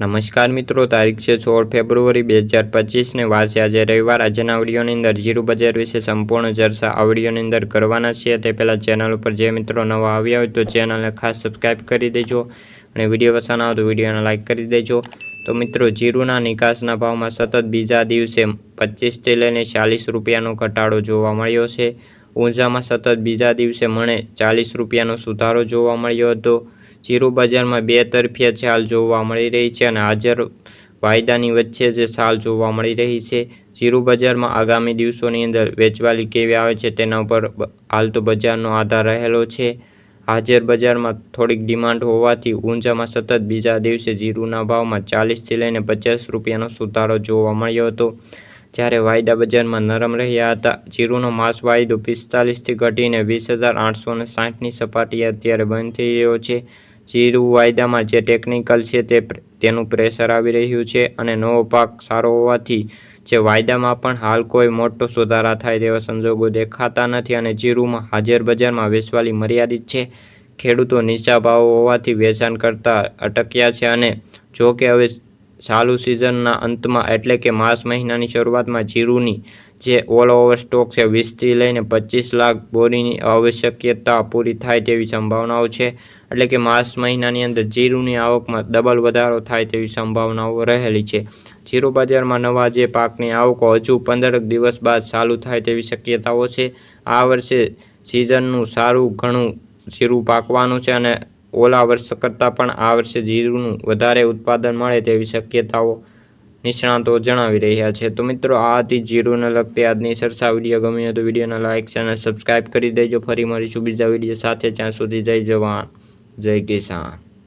નમસ્કાર મિત્રો, તારીખ છે સોળ ફેબ્રુઆરી બે હજાર પચીસને છે આજે રવિવાર. આજના આવડીઓની અંદર જીરું બજાર વિશે સંપૂર્ણ ચર્ચા આવડીઓની અંદર કરવાના છીએ. તે પહેલાં ચેનલ ઉપર જે મિત્રો નવા આવ્યા હોય તો ચેનલને ખાસ સબસ્ક્રાઈબ કરી દેજો અને વીડિયો પસંદ આવે તો વિડીયોને લાઇક કરી દેજો. તો મિત્રો, જીરુના નિકાસના ભાવમાં સતત બીજા દિવસે પચીસથી લઈને ચાલીસ રૂપિયાનો ઘટાડો જોવા મળ્યો છે. ઊંઝામાં સતત બીજા દિવસે મણે ચાલીસ રૂપિયાનો સુધારો જોવા મળ્યો હતો. જીરું બજારમાં બે તરફિયા ચાલ જોવા મળી રહી છે અને હાજર વાયદાની વચ્ચે જે છાલ જોવા મળી રહી છે જીરું બજારમાં આગામી દિવસોની અંદર વેચવાલી કેવી આવે છે તેના ઉપર હાલ તો બજારનો આધાર રહેલો છે. હાજર બજારમાં થોડીક ડિમાન્ડ હોવાથી ઊંઝામાં સતત બીજા દિવસે જીરુના ભાવમાં ચાલીસથી લઈને પચાસ રૂપિયાનો સુધારો જોવા મળ્યો હતો. જ્યારે વાયદા બજારમાં નરમ રહ્યા હતા, જીરુનો માસ વાયદો પિસ્તાલીસથી ઘટીને વીસ હજાર આઠસો સાઠની સપાટીએ અત્યારે બંધ થઈ રહ્યો છે. જીરું વાયદામાં જે ટેકનિકલ છે તે તેનું પ્રેશર આવી રહ્યું છે અને નવો પાક સારો હોવાથી જે વાયદામાં પણ હાલ કોઈ મોટો સુધારા થાય તેવા સંજોગો દેખાતા નથી અને જીરુમાં હાજર બજારમાં વેચવાલી મર્યાદિત છે. ખેડૂતો નીચા ભાવો હોવાથી વેચાણ કરતા અટક્યા છે અને જો કે હવે ચાલુ સિઝનના અંતમાં એટલે કે માર્ચ મહિનાની શરૂઆતમાં જીરુની જે ઓલ ઓવર સ્ટોક છે, વીસથી લઈને પચીસ લાખ બોરીની આવશ્યકતા પૂરી થાય તેવી સંભાવનાઓ છે. એટલે કે માર્ચ મહિનાની અંદર જીરુની આવકમાં ડબલ વધારો થાય તેવી સંભાવનાઓ રહેલી છે. જીરુ બજારમાં નવા જે પાકની આવકો હજુ પંદરક દિવસ બાદ ચાલુ થાય તેવી શક્યતાઓ છે. આ વર્ષે સિઝનનું સારું ઘણું જીરું પાકવાનું છે અને ઓલા વર્ષ કરતાં પણ આ વર્ષે જીરુંનું વધારે ઉત્પાદન મળે તેવી શક્યતાઓ નિષ્ણાતો જણાવી રહ્યા છે. તો મિત્રો આ હતી જીરુને લગતી આજની સરસા વીડિયો ગમી હોય તો વિડીયોને લાઇક અને સબસ્ક્રાઈબ કરી દેજો. ફરી મળીશું બીજા વીડિયો સાથે. જ્યાં સુધી જય જવાન. જય કિસાન.